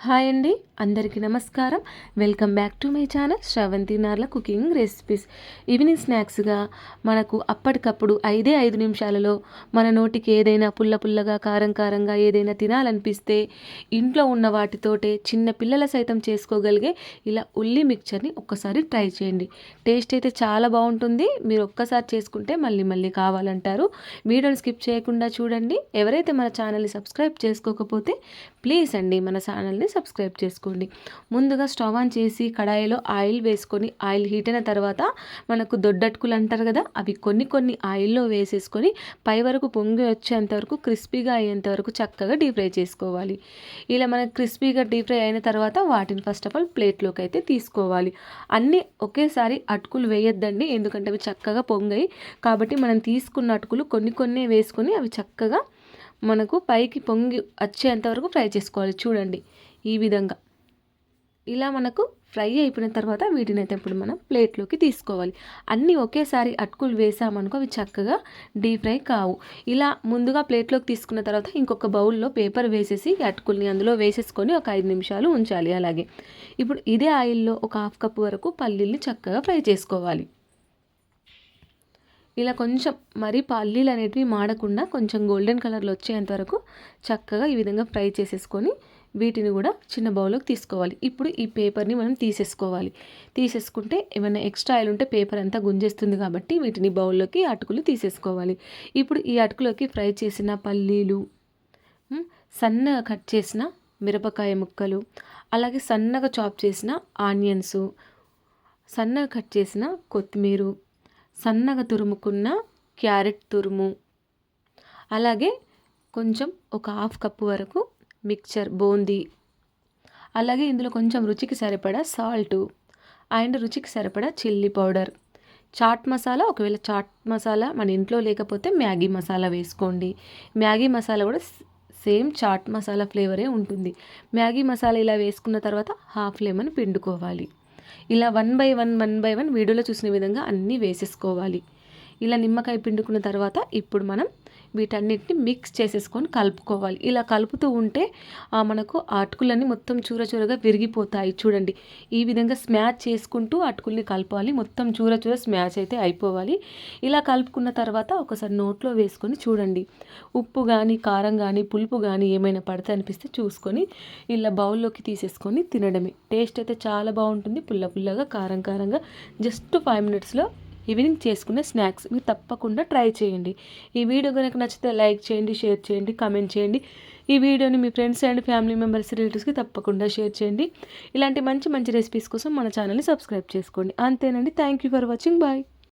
Hi అండి అందరికీ నమస్కారం. Welcome back to my channel Sravanthi Narla cooking recipes. Evening స్నాక్స్గా మనకు అప్పటికప్పుడు ఐదే ఐదు నిమిషాలలో మన నోటికి ఏదైనా పుల్ల పుల్లగా కారం కారంగా ఏదైనా తినాలనిపిస్తే ఇంట్లో ఉన్న వాటితోటే చిన్న పిల్లల సైతం చేసుకోగలిగే ఇలా ఉల్లి మిక్చర్ని ఒక్కసారి ట్రై చేయండి. టేస్ట్ అయితే చాలా బాగుంటుంది. మీరు ఒక్కసారి చేసుకుంటే మళ్ళీ మళ్ళీ కావాలంటారు. వీడియోని స్కిప్ చేయకుండా చూడండి. ఎవరైతే మన ఛానల్ని సబ్స్క్రైబ్ చేసుకోకపోతే ప్లీజ్ అండి మన ఛానల్ని సబ్స్క్రైబ్ చేసుకోండి. ముందుగా స్టవ్ ఆన్ చేసి కడాయిలో ఆయిల్ వేసుకొని ఆయిల్ హీట్ అయిన తర్వాత మనకు దొడ్డటుకులు అంటారు కదా అవి కొన్ని కొన్ని ఆయిల్లో వేసేసుకొని పై వరకు పొంగి వచ్చేంత వరకు క్రిస్పీగా అయ్యేంత వరకు చక్కగా డీప్ ఫ్రై చేసుకోవాలి. ఇలా మనకు క్రిస్పీగా డీప్ ఫ్రై అయిన తర్వాత వాటిని ఫస్ట్ ఆఫ్ ఆల్ ప్లేట్లోకి అయితే తీసుకోవాలి. అన్నీ ఒకేసారి అటుకులు వేయొద్దండి ఎందుకంటే అవి చక్కగా పొంగాయి. కాబట్టి మనం తీసుకున్న అటుకులు కొన్ని కొన్ని వేసుకొని అవి చక్కగా మనకు పైకి పొంగి వచ్చేంత వరకు ఫ్రై చేసుకోవాలి. చూడండి ఈ విధంగా. ఇలా మనకు ఫ్రై అయిపోయిన తర్వాత వీటిని అయితే ఇప్పుడు మనం ప్లేట్లోకి తీసుకోవాలి. అన్నీ ఒకేసారి అటుకులు వేసామనుకో అవి చక్కగా డీప్ ఫ్రై కావు. ఇలా ముందుగా ప్లేట్లోకి తీసుకున్న తర్వాత ఇంకొక బౌల్లో పేపర్ వేసేసి అటుకుల్ని అందులో వేసేసుకొని ఒక ఐదు నిమిషాలు ఉంచాలి అలాగే. ఇప్పుడు ఇదే ఆయిల్లో ఒక హాఫ్ కప్ వరకు పల్లీల్ని చక్కగా ఫ్రై చేసుకోవాలి. ఇలా కొంచెం మరీ పల్లీలు అనేటివి మాడకుండా కొంచెం గోల్డెన్ కలర్లో వచ్చేంత వరకు చక్కగా ఈ విధంగా ఫ్రై చేసేసుకొని వీటిని కూడా చిన్న బౌల్లోకి తీసుకోవాలి. ఇప్పుడు ఈ పేపర్ని మనం తీసేసుకోవాలి. తీసేసుకుంటే ఏమైనా ఎక్స్ట్రా ఆయిల్ ఉంటే పేపర్ అంతా గుంజేస్తుంది కాబట్టి వీటిని బౌల్లోకి అటుకులు తీసేసుకోవాలి. ఇప్పుడు ఈ అటుకులోకి ఫ్రై చేసిన పల్లీలు సన్నగా కట్ చేసిన మిరపకాయ ముక్కలు అలాగే సన్నగా చాప్ చేసిన ఆనియన్స్ సన్నగా కట్ చేసిన కొత్తిమీర సన్నగా తురుముకున్న క్యారెట్ తురుము. అలాగే కొంచెం ఒక హాఫ్ కప్పు వరకు మిక్చర్ బూందీ. అలాగే ఇందులో కొంచెం రుచికి సరిపడా సాల్టు. అండ్ రుచికి సరిపడా చిల్లీ పౌడర్. చాట్ మసాలా ఒకవేళ చాట్ మసాలా మన ఇంట్లో లేకపోతే మ్యాగీ మసాలా వేసుకోండి. మ్యాగీ మసాలా కూడా సేమ్ చాట్ మసాలా ఫ్లేవరే ఉంటుంది. మ్యాగీ మసాలా ఇలా వేసుకున్న తర్వాత హాఫ్ లెమన్ పిండుకోవాలి. ఇలా one by one one by one వీడియోలో చూసిన విధంగా అన్నీ వేసేసుకోవాలి. ఇలా నిమ్మకాయ పిండుకున్న తర్వాత ఇప్పుడు మనం వీటన్నిటిని మిక్స్ చేసేసుకొని కలుపుకోవాలి. ఇలా కలుపుతూ ఉంటే మనకు అటుకులన్నీ మొత్తం చూర చూరగా విరిగిపోతాయి. చూడండి ఈ విధంగా స్మాచ్ చేసుకుంటూ అటుకుల్ని కలపాలి. మొత్తం చూర చూర స్మాచ్ అయితే అయిపోవాలి. ఇలా కలుపుకున్న తర్వాత ఒకసారి నోట్లో వేసుకొని చూడండి. ఉప్పు కానీ కారం కానీ పులుపు కానీ ఏమైనా పడితే అనిపిస్తే చూసుకొని ఇలా బౌల్లోకి తీసేసుకొని తినడమే. టేస్ట్ అయితే చాలా బాగుంటుంది. పుల్ల పుల్లగా కారం కారంగా. జస్ట్ ఫైవ్ మినిట్స్లో ఈవినింగ్ చేసుకునే స్నాక్స్ మీరు తప్పకుండా ట్రై చేయండి. ఈ వీడియో కనుక నచ్చితే లైక్ చేయండి షేర్ చేయండి కామెంట్ చేయండి. ఈ వీడియోని మీ ఫ్రెండ్స్ అండ్ ఫ్యామిలీ మెంబర్స్ రిలేటివ్స్కి తప్పకుండా షేర్ చేయండి. ఇలాంటి మంచి మంచి రెసిపీస్ కోసం మన ఛానల్ని సబ్స్క్రైబ్ చేసుకోండి. అంతేనండి. Thank you for watching. Bye.